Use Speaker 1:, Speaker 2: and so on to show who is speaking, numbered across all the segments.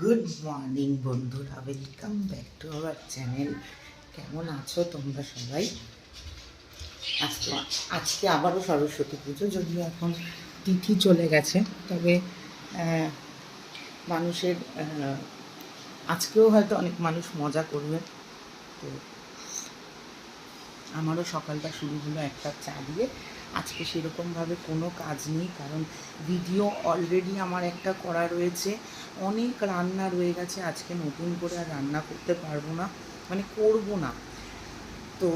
Speaker 1: Good morning বন্ধুরা, welcome back to our channel. কেমন আছো তোমরা সবাই? আজকে আজকে আবারও সরস্বতী পুজো, যদিও এখন তিথি চলে গেছে, তবে মানুষের আজকেও হয়তো অনেক মানুষ মজা করবে। তো, আমারও সকালটা শুরু হলো একটা চা দিয়ে। আজকে সেরকমভাবে কোনো কাজ নেই, কারণ ভিডিও অলরেডি আমার একটা করা রয়েছে। অনেক রান্না রয়ে গেছে, আজকে নতুন করে আর রান্না করতে পারব না মানে করব না। তো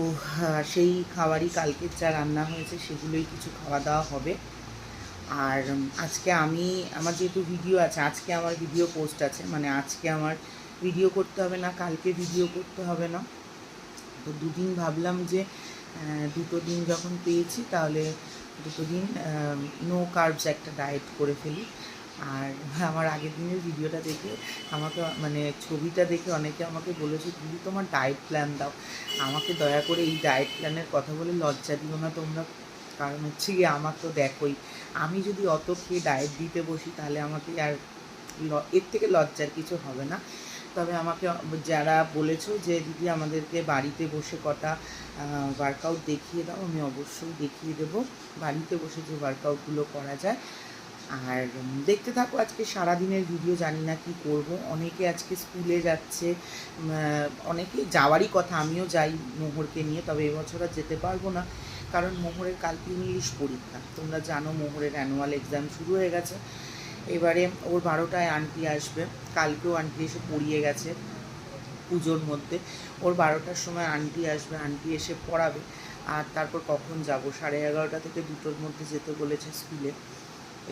Speaker 1: সেই খাবারই কালকে যা রান্না হয়েছে সেগুলোই কিছু খাওয়া দাওয়া হবে। আর আজকে আমি, আমার যেহেতু ভিডিও আছে, আজকে আমার ভিডিও পোস্ট আছে মানে আজকে আমার ভিডিও করতে হবে না, কালকে ভিডিও করতে হবে না। তো দুদিন ভাবলাম যে দুটো দিন যখন পেয়েছি, তাহলে দুটো দিন নো কার্বস একটা ডায়েট করে ফেলি। আর আমার আগের দিনের ভিডিওটা দেখে আমাকে মানে ছবিটা দেখে অনেকে আমাকে বলেছে, দিদি, তোমার ডায়েট প্ল্যান দাও। আমাকে দয়া করে এই ডায়েট প্ল্যানের কথা বলে লজ্জা দিও না তোমরা। কারণ হচ্ছে গিয়ে আমার তো দেখোই, আমি যদি অত খেয়ে ডায়েট দিতে বসি, তাহলে আমাকে আর এর থেকে লজ্জার কিছু হবে না। তবে আমাকে যারা বলেছ যে, দিদি, আমাদেরকে বাড়িতে বসে কটা ওয়ার্কআউট দেখিয়ে দাও, আমি অবশ্যই দেখিয়ে দেবো। বাড়িতে বসে যে ওয়ার্কআউটগুলো করা যায়। আর দেখতে থাকো, আজকে সারাদিনের ভিডিও জানি না কি করব। অনেকে আজকে স্কুলে যাচ্ছে অনেকে যাওয়ারই কথা, আমিও যাই মোহরকে নিয়ে, তবে এবছর আর যেতে পারব না, কারণ মোহরের কালকে ইংলিশ পরীক্ষা। তোমরা জানো, মোহরের অ্যানুয়াল এক্সাম শুরু হয়ে গেছে। এবারে ওর বারোটায় আন্টি আসবে। কালকেও আন্টি এসে পড়িয়ে গেছে পুজোর মধ্যে। ওর বারোটার সময় আন্টি আসবে, আন্টি এসে পড়াবে। আর তারপর কখন যাব? সাড়ে এগারোটা থেকে দুটোর মধ্যে যেতে বলেছে স্কুলে।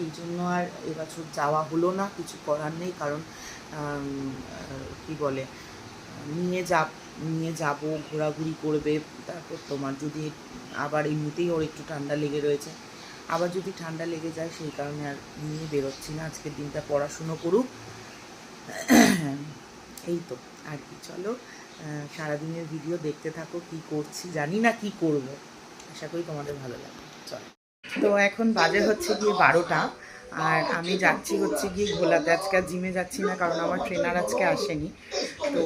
Speaker 1: এই জন্য আর এবছর যাওয়া হলো না, কিছু করার নেই। কারণ কি বলে, নিয়ে যা নিয়ে যাব, ঘোরাঘুরি করবে। তারপর তোমার যদি আবার এমনিতেই ওর একটু ঠান্ডা লেগে রয়েছে আবার যদি ঠান্ডা লেগে যায়, সেই কারণে আর নিয়ে বেরোচ্ছি না। আজকের দিনটা পড়াশুনো করুক। এই তো, আর কি, চলো। সারাদিনের ভিডিও দেখতে থাকো, কি করছি, জানি না কি করব। আশা করি তোমাদের ভালো লাগবে। চলো। তো এখন বাজে হচ্ছে গিয়ে বারোটা, আর আমি যাচ্ছি হচ্ছে গিয়ে ঘোলাতে। আজকে জিমে যাচ্ছি না, কারণ আমার ট্রেনার আজকে আসেনি। তো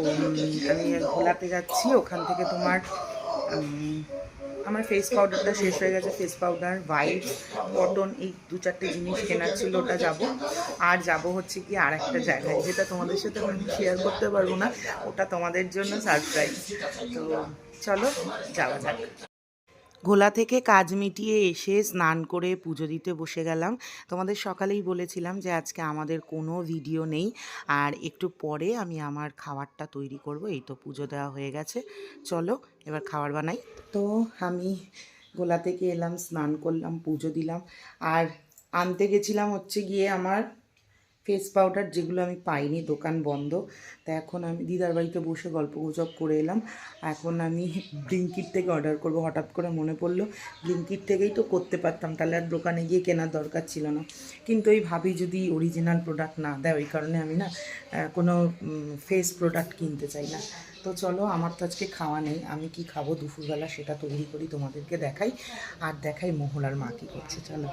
Speaker 1: আমি ঘোলাতে যাচ্ছি। ওখান থেকে তোমার আমার ফেস পাউডারটা শেষ হয়ে গেছে ফেস পাউডার হোয়াইট কটন এই দু চারটে জিনিস কেনার ছিল, ওটা যাব। আর যাব হচ্ছে কি আর একটা জায়গায়, যেটা তোমাদের সাথে আমি শেয়ার করতে পারব না, ওটা তোমাদের জন্য সারপ্রাইজ তো চলো, যাওয়া যাক। ঘোলা থেকে কাজ মিটিয়ে এসে স্নান করে পুজো দিতে বসে গেলাম। তোমাদের সকালেই বলেছিলাম যে, আজকে আমাদের কোনো ভিডিও নেই। আর একটু পরে আমি আমার খাবারটা তৈরি করব। এই তো পুজো দেওয়া হয়ে গেছে। চলো, এবার খাবার বানাই। তো আমি গোলা থেকে এলাম, স্নান করলাম, পুজো দিলাম। আর আনতে গেছিলাম হচ্ছে গিয়ে আমার ফেস পাউডার যেগুলো আমি পাইনি, দোকান বন্ধ। তা এখন আমি দিদার বাড়িতে বসে গল্প গুজব করে এলাম। এখন আমি ব্লিঙ্কিট থেকে অর্ডার করব। হঠাৎ করে মনে পড়ল ব্লিঙ্কিট থেকেই তো করতে পারতাম। তাহলে আর দোকানে গিয়ে কেনার দরকার ছিল না। কিন্তু এই ভাবি যদি অরিজিনাল প্রোডাক্ট না দেয়, ওই কারণে আমি না কোনো ফেস প্রোডাক্ট কিনতে চাই না। তো চলো, আমার তো আজকে খাওয়া নেই। আমি কি খাব? দুপুরবেলা সেটা তৈরি করি, তোমাদেরকে দেখাই। আর দেখাই মোহলার মা কী করছে, চলো।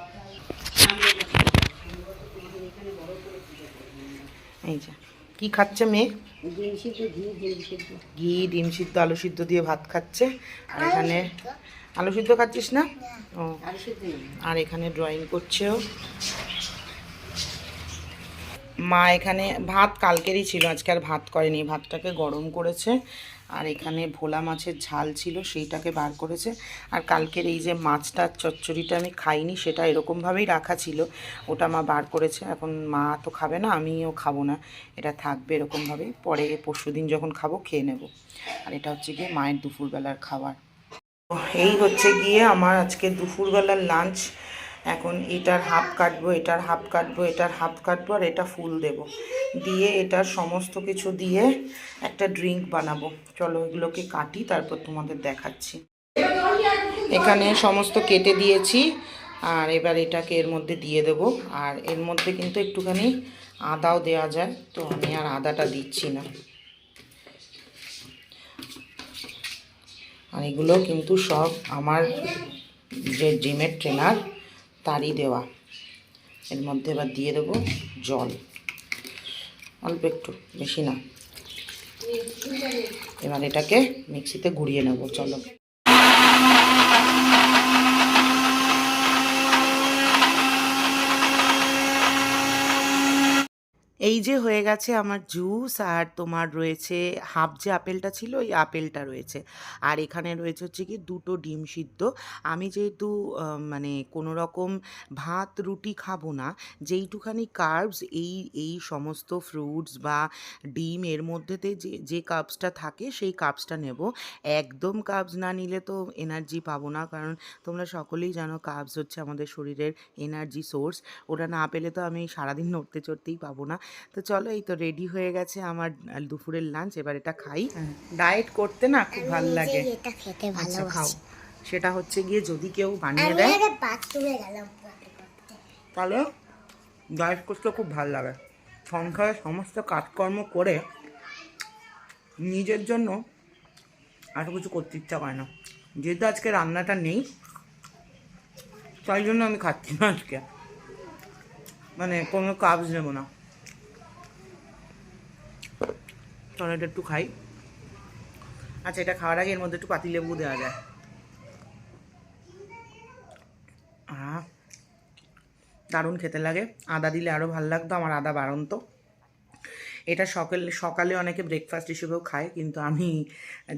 Speaker 1: এই যে কি খাচ্ছে মেয়ে? ঘি ডিম সিদ্ধ। আলু সিদ্ধ দিয়ে ভাত খাচ্ছে। আর এখানে আলু সিদ্ধ খাচ্ছিস না? ও। আর এখানে ড্রয়িং করছেও। মা এখানে ভাত কালকেরই ছিল আজকে আর ভাত করেনি। ভাতটাকে গরম করেছে। আর এখানে ভোলা মাছের ঝাল ছিল, সেইটাকে বার করেছে। আর কালকের এই যে মাছটা চচ্চড়িটা আমি খাইনি, সেটা এরকমভাবেই রাখা ছিল। ওটা মা বার করেছে, এখন মা তো খাবে না, আমিও খাব না। এটা থাকবে এরকমভাবে, পরে পরশু দিন যখন খাব খেয়ে নেব। আর এটা হচ্ছে গিয়ে মায়ের দুপুরবেলার খাবার। এই হচ্ছে গিয়ে আমার আজকে দুপুরবেলার লাঞ্চ এখন এটার হাফ কাটবো, এটার হাফ কাটবো, এটার হাফ কাটবো আর এটা ফুল দেব। দিয়ে এটার সমস্ত কিছু দিয়ে একটা ড্রিঙ্ক বানাবো। চলো এগুলোকে কাটি, তারপর তোমাদের দেখাচ্ছি। এখানে সমস্ত কেটে দিয়েছি আর এবার এটাকে এর মধ্যে দিয়ে দেব। আর এর মধ্যে কিন্তু একটুখানি আদাও দেওয়া যায়, তো আমি আর আদাটা দিচ্ছি না। আর এগুলো কিন্তু সব আমার যে জিমের ট্রেনার তারই দেওয়া। এর মধ্যে এবার দিয়ে দেবো জল। অল্প একটু, বেশি না। এবার এটাকে মিক্সিতে গুড়িয়ে নেব, চলো। এই যে হয়ে গেছে আমার জুস, আর তোমার রয়েছে হাফ যে আপেলটা ছিল, ওই আপেলটা রয়েছে। আর এখানে রয়েছে হচ্ছে কি দুটো ডিম সিদ্ধ। আমি যেহেতু মানে কোনো রকম ভাত, রুটি খাব না, যেইটুখানি কার্বস এই এই সমস্ত ফ্রুটস বা ডিম এর মধ্যেতে যে যে কার্বসটা থাকে, সেই কার্বসটা নেব। একদম কার্বস না নিলে তো এনার্জি পাবো না, কারণ তোমরা সকলেই জানো কার্বস হচ্ছে আমাদের শরীরের এনার্জি সোর্স ওটা না পেলে তো আমি সারাদিন নড়তে চড়তেই পাবো না। তো চলো এই তো রেডি হয়ে গেছে আমার দুপুরের লাঞ্চ এবার এটা খাই। ডায়েট করতে না খুব ভালো লাগে। আচ্ছা খাও। সেটা হচ্ছে গিয়ে যদি কেউ বানিয়ে দেয়। তাহলে ডায়েট করতে খুব ভালো লাগে। সংসারের সমস্ত কাজকর্ম করে নিজের জন্য আর কিছু করতে ইচ্ছা করে না। যেহেতু আজকে রান্নাটা নেই তাই জন্য আমি খাচ্ছি না আজকে। মানে কোনো কাজ নেব না। চলো একটু খাই। আচ্ছা এটা খাওয়ার আগে এর মধ্যে একটু পাতিলেবু দেওয়া যায়। দারুণ খেতে লাগে। আদা দিলে আরও ভালো লাগতো, আমার আদা বাড়ন্ত। এটা সকালে সকালে অনেকে ব্রেকফাস্ট হিসেবেও খায়, কিন্তু আমি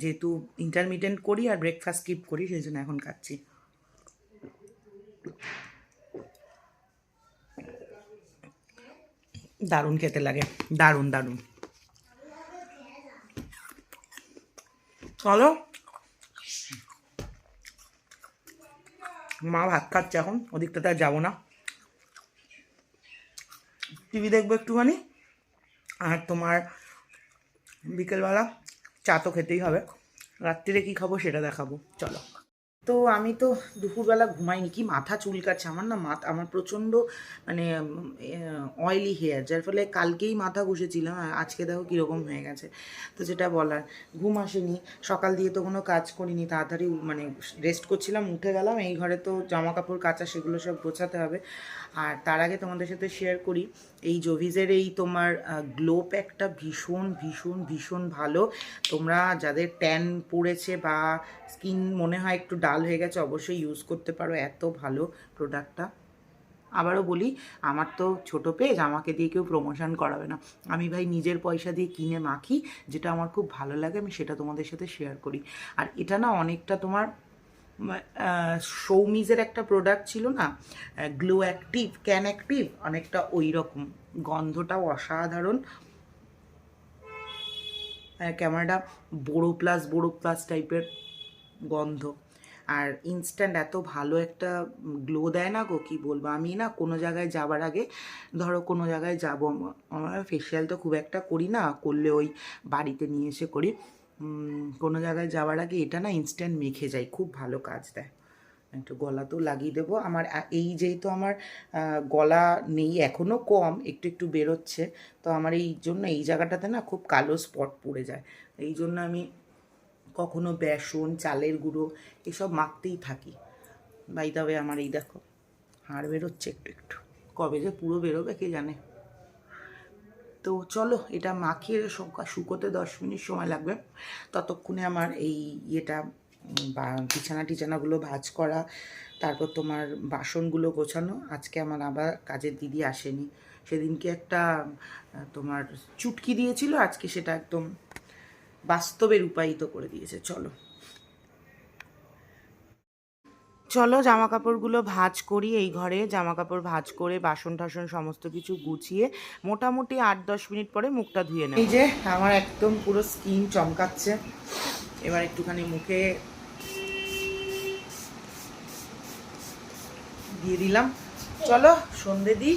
Speaker 1: যেহেতু ইন্টারমিডিয়েন্ট করি আর ব্রেকফাস্ট স্কিপ করি, সেই জন্য এখন খাচ্ছি। দারুণ খেতে লাগে, দারুণ দারুণ। চলো। মা ভাত খাচ্ছে এখন ওদিকটাতে আর যাব না। টিভি দেখব একটুখানি, আর তোমার বিকেলবেলা চা তো খেতেই হবে। রাত্রিরে কী খাব সেটা দেখাবো, চলো। তো আমি তো দুপুরবেলা ঘুমাইনি। কি মাথা চুলকাচ্ছে? আমার না মাথা, আমার প্রচণ্ড মানে অয়েলি হেয়ার যার ফলে কালকেই মাথা ঘষেছিলাম, আর আজকে দেখো কীরকম হয়ে গেছে। তো যেটা বলার, ঘুম আসেনি। সকাল দিয়ে তো কোনো কাজ করিনি, তাড়াতাড়ি মানে রেস্ট করছিলাম, উঠে গেলাম, এই ঘরে তো জামা কাপড় কাচা, সেগুলো সব গোছাতে হবে। আর তার আগে তোমাদের সাথে শেয়ার করি এই জভিজের এই তোমার গ্লো প্যাকটা ভীষণ ভীষণ ভীষণ ভালো। তোমরা যাদের ট্যান পড়েছে বা স্কিন মনে হয় একটু ডাল হয়ে গেছে, অবশ্যই ইউজ করতে পারো, এত ভালো প্রোডাক্টটা আবারও বলি, আমার তো ছোটো পেজ আমাকে দিয়ে কেউ প্রমোশন করাবে না। আমি ভাই নিজের পয়সা দিয়ে কিনে মাখি, যেটা আমার খুব ভালো লাগে, আমি সেটা তোমাদের সাথে শেয়ার করি। আর এটা না অনেকটা তোমার সৌমিজের একটা প্রোডাক্ট ছিল না? গ্লো অ্যাক্টিভ ক্যান অ্যাক্টিভ অনেকটা ওই রকম গন্ধটাও অসাধারণ। ক্যামেরাটা বড়ো প্লাস বড়ো প্লাস টাইপের গন্ধ। আর ইনস্ট্যান্ট এত ভালো একটা গ্লো দেয় না গো, কী বলব? আমি না কোনো জায়গায় যাবার আগে, ধরো কোনো জায়গায় যাব, আমার ফেসিয়াল তো খুব একটা করি না, করলে ওই বাড়িতে নিয়ে এসে করি। কোনো জায়গায় যাওয়ার আগে এটা না ইনস্ট্যান্ট মেখে যায়, খুব ভালো কাজ দেয়। একটু গলাতেও লাগিয়ে দেবো। আমার এই যেহেতু আমার গলা নেই এখনও কম, একটু একটু বেরোচ্ছে, তো আমার এই জন্য এই জায়গাটাতে না খুব কালো স্পট পড়ে যায়। এই জন্য আমি কখনো বেসন, চালের গুঁড়ো এসব মাখতেই থাকি। বাই তবে আমার এই দেখো, হাড় বেরোচ্ছে একটু একটু। কবে যে পুরো বেরোবে কে জানে? তো চলো এটা মাখিয়ে শুকা- শুকোতে দশ মিনিট সময় লাগবে। ততক্ষণে আমার এই ইয়েটা বা বিছানা টিছানাগুলো ভাজ করা, তারপর তোমার বাসনগুলো গোছানো। আজকে আমার আবার কাজের দিদি আসেনি। সেদিনকে একটা তোমার চুটকি দিয়েছিল, আজকে সেটা একদম বাস্তবে রূপায়িত করে দিয়েছে। চলো। চলো জামা কাপড়গুলো ভাঁজ করি এই ঘরে। জামা কাপড় ভাঁজ করে বাসন টাসন সমস্ত কিছু গুছিয়ে মোটামুটি আট দশ মিনিট পরে মুখটা ধুয়ে নেব। এই যে আমার একদম পুরো স্কিন চমকাচ্ছে। এবার একটুখানি মুখে দিয়ে দিলাম। চলো সন্ধে দিই,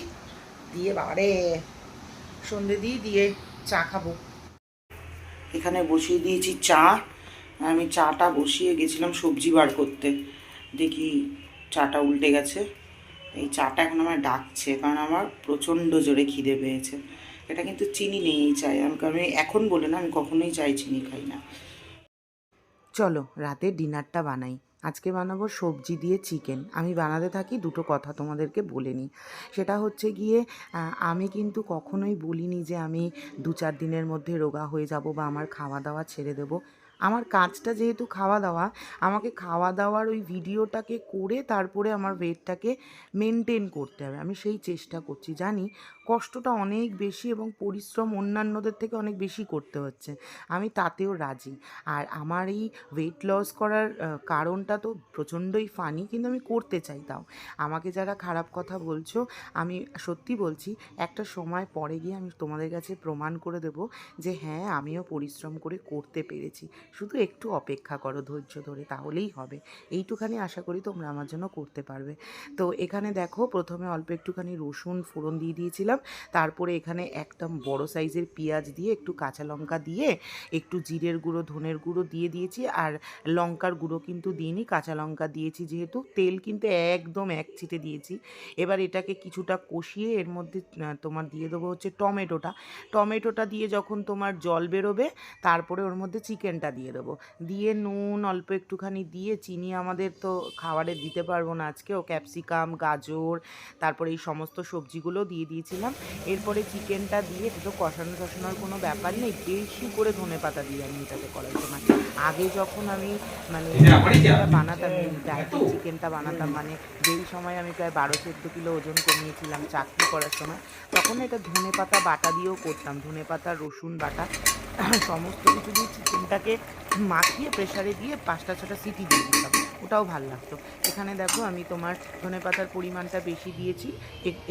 Speaker 1: দিয়ে বাবারে। সন্ধে দিই, দিয়ে চা খাব। এখানে বসিয়ে দিয়েছি চা। আমি চাটা বসিয়ে গেছিলাম সবজি বার করতে। দেখি চাটা উল্টে গেছে। এই চাটা এখন আমার ডাকছে কারণ আমার প্রচণ্ড জোরে খিদে পেয়েছে। এটা কিন্তু চিনি নেই এই আমি আমি এখন বলে না, আমি কখনোই চাই চিনি খাই না। চলো, রাতে ডিনারটা বানাই। আজকে বানাবো সবজি দিয়ে চিকেন। আমি বানাতে থাকি দুটো কথা তোমাদেরকে বলে নিই। সেটা হচ্ছে গিয়ে আমি কিন্তু কখনোই বলিনি যে আমি দু চার দিনের মধ্যে রোগা হয়ে যাব বা আমার খাওয়া দাওয়া ছেড়ে দেবো। আমার কাজটা যেহেতু খাওয়া দাওয়া আমাকে খাওয়া দাওয়ার ওই ভিডিওটাকে করে তারপরে আমার ওয়েটটাকে মেনটেন করতে হবে। আমি সেই চেষ্টা করছি। জানি কষ্টটা অনেক বেশি এবং পরিশ্রম অন্যান্যদের থেকে অনেক বেশি করতে হচ্ছে। আমি তাতেও রাজি। আর আমার এই ওয়েট লস করার কারণটা তো প্রচণ্ডই ফানি কিন্তু আমি করতে চাই তাও। আমাকে যারা খারাপ কথা বলছো, আমি সত্যি বলছি, একটা সময় পরে গিয়ে আমি তোমাদের কাছে প্রমাণ করে দেব যে হ্যাঁ আমিও পরিশ্রম করে করতে পেরেছি। শুধু একটু অপেক্ষা করো, ধৈর্য ধরে তাহলেই হবে। এইটুখানি আশা করি তোমরা আমার জন্য করতে পারবে। তো এখানে দেখো, প্রথমে অল্প একটুখানি রসুন ফোড়ন দিয়ে দিয়েছিলাম। তারপরে এখানে একদম বড় সাইজের পেঁয়াজ দিয়ে একটু কাঁচা লঙ্কা দিয়ে একটু জিরের গুঁড়ো, ধনের গুঁড়ো দিয়ে দিয়েছি। আর লঙ্কার গুঁড়ো কিন্তু দিইনি, কাঁচা লঙ্কা দিয়েছি যেহেতু। তেল কিন্তু একদম এক ছিটে দিয়েছি। এবার এটাকে কিছুটা কষিয়ে এর মধ্যে তোমার দিয়ে দেবো হচ্ছে টমেটোটা। টমেটোটা দিয়ে যখন তোমার জল বেরোবে, তারপরে ওর মধ্যে চিকেনটা দিয়ে দেবো। দিয়ে নুন অল্প একটুখানি দিয়ে চিনি আমাদের তো খাবারে দিতে পারব না আজকে। ও ক্যাপসিকাম গাজর তারপরে এই সমস্ত সবজিগুলো দিয়ে দিয়েছিলাম। এরপরে চিকেনটা দিয়ে এটা তো কষানো টষানোর কোনো ব্যাপার নেই। বেশি করে ধনে পাতা দিয়ে আমি এটাতে করার সময় আগে যখন আমি মানে বানাতাম ডায়েটের চিকেনটা বানাতাম মানে যেই সময় আমি প্রায় বারো চোদ্দ কিলো ওজন কমিয়েছিলাম চাকরি করার সময় তখন এটা ধনে পাতা বাটা দিয়েও করতাম। ধনে পাতা রসুন বাটা সমস্ত কিছু দিয়ে চিকেনটাকে মাখিয়ে প্রেশারে দিয়ে পাঁচটা ছটা সিটি দিয়ে দিতাম ওটাও ভালো লাগতো। এখানে দেখো আমি তোমার ধনে পাতার পরিমাণটা বেশি দিয়েছি।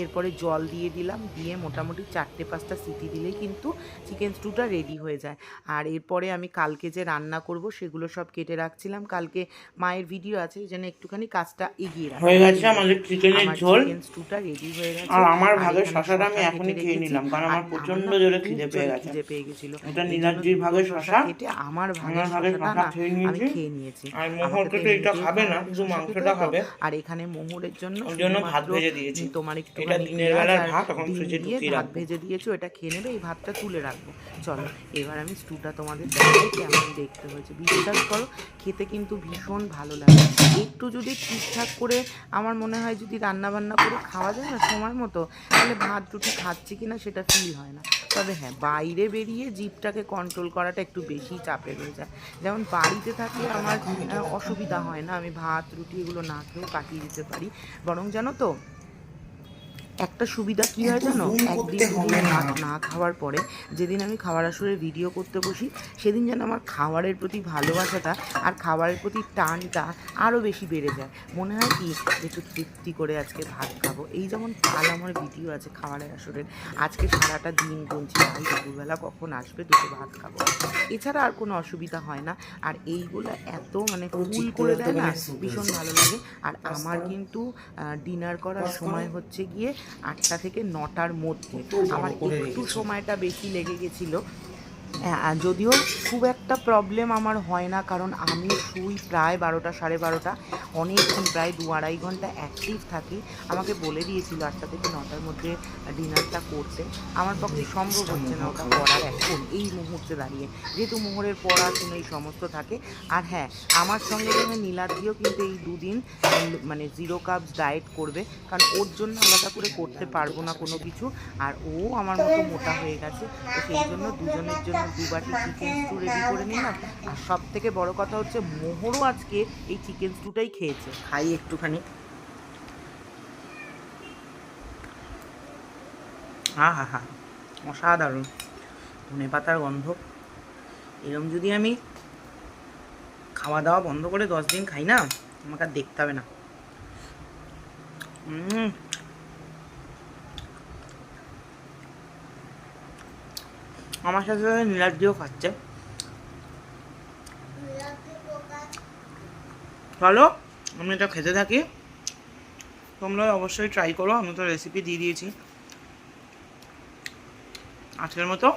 Speaker 1: এরপরে জল দিয়ে দিলাম দিয়ে মোটামুটি চারটে পাঁচটা সিটি দিলেই কিন্তু চিকেন স্টুটা রেডি হয়ে যায়। আর এরপরে আমি কালকে যে রান্না করব সেগুলো সব কেটে রাখছিলাম। কালকে মায়ের ভিডিও আছে এই জন্য একটুখানি কাজটা এগিয়ে রাখা।
Speaker 2: হয়ে গেছে আমাদের চিকেনের ঝোল।
Speaker 1: চিকেন স্টুটা রেডি হয়ে গেছে।
Speaker 2: আর আমার
Speaker 1: এখানে
Speaker 2: শশাটা আমি এখনই খেয়ে নিলাম কারণ আমার
Speaker 1: প্রচণ্ড
Speaker 2: জোরে খিদে পেয়ে গেছে।
Speaker 1: খিদে পেয়ে গেছিল।
Speaker 2: এটা নীলাদ্রির
Speaker 1: দুটো
Speaker 2: শসা।
Speaker 1: কেটে আমার
Speaker 2: শসা
Speaker 1: না
Speaker 2: খেয়ে নিয়েছি। আর
Speaker 1: আমাকে
Speaker 2: মোহর তো
Speaker 1: তো
Speaker 2: এটা খাবে না শুধু মাংসটা খাবে।
Speaker 1: আর এখানে মোহরের জন্য
Speaker 2: ওর জন্য ভাত ভেজে দিয়েছি।
Speaker 1: তোমার একটু
Speaker 2: এটা দিনের বেলার ভাত, এখন ফ্রিজে ঢুকিয়ে
Speaker 1: ভাত ভেজে দিয়েছ এটা খেয়ে নেবে এই ভাতটা তুলে রাখব। চলো এবার আমি স্টুটা তোমাদের দেখাই কেমন দেখতে হয়েছে। বিশ্বাস করো খেতে কিন্তু ভীষণ ভালো লাগে। একটু যদি ঠিকঠাক করে আমার মনে হয় যদি রান্না বান্না করে খাওয়া যায় না সময় মতো তাহলে ভাত রুটি খাচ্ছি কিনা সেটা ফিল হয় না। তবে হ্যাঁ বাইরে বেরিয়ে জিপটাকে কন্ট্রোল করাটা একটু বেশি চাপের হয়ে যায়। যেমন বাড়িতে থাকলে আমার অসুবিধা হয় না, আমি ভাত, রুটি এগুলো না খেয়েও কাটিয়ে দিতে পারি। বরং জানো তো একটা সুবিধা কি হয় জানো? একদিন দুদিন ভাত না খাওয়ার পরে যেদিন আমি খাবার আসরে ভিডিও করতে বসি সেদিন যেন আমার খাবারের প্রতি ভালোবাসাটা আর খাবারের প্রতি টানটা আরও বেশি বেড়ে যায়। মনে হয় কি যে একটু তৃপ্তি করে আজকে ভাত খাব। এই যেমন কাল আমার ভিডিও আছে খাবারের আসরের আজকে সারাটা দিন গুনছি। ভাই দুপুরবেলা কখন আসবে দুটো ভাত খাব। এছাড়া আর কোনো অসুবিধা হয় না। আর এইগুলো এত মানে ফুল করে দেয় না ভীষণ ভালো লাগে। আর আমার কিন্তু ডিনার করার সময় হচ্ছে গিয়ে আটটা থেকে নটার মধ্যে। আমার একটু সময়টা বেশি লেগে গেছিল। যদিও খুব একটা প্রবলেম আমার হয় না কারণ আমি শুই প্রায় বারোটা সাড়ে বারোটা অনেকক্ষণ প্রায় দু আড়াই ঘণ্টা অ্যাক্টিভ থাকি। আমাকে বলে দিয়েছিল আটটা থেকে নটার মধ্যে ডিনারটা করতে। আমার পক্ষে সম্ভব হচ্ছে না ওটা করার এখন এই মুহূর্তে দাঁড়িয়ে। যেহেতু মোহরের পড়াশুনো এই সমস্ত থাকে। আর হ্যাঁ আমার সঙ্গে সঙ্গে নীলাদ্রিও কিন্তু এই দুদিন মানে জিরো কাপস ডায়েট করবে। কারণ ওর জন্য আলাদা করে করতে পারব না কোনো কিছু। আর ও আমার মতো মোটা হয়ে গেছে তো সেই জন্য দুজনের জন্য দু বাটি চিকেন স্টু রেডি করে নিলাম আর সব থেকে বড় কথা হচ্ছে মোহরও আজকে এই চিকেন স্টুটাই খেয়েছে। খাই একটুখানি। হা হা হা অসাধারণ। ধনে পাতার গন্ধ। এরম যদি আমি খাওয়া দাওয়া বন্ধ করে দশ দিন খাই না আমাকে আর দেখতে হবে না। উম। আমার সাথে সাথে নীলাদ্রিও খাচ্ছে। চলো, আমি এটা খেতে থাকি। তোমরা অবশ্যই ট্রাই করো, আমি তো রেসিপি দিয়ে দিয়েছি। আজকের মতো।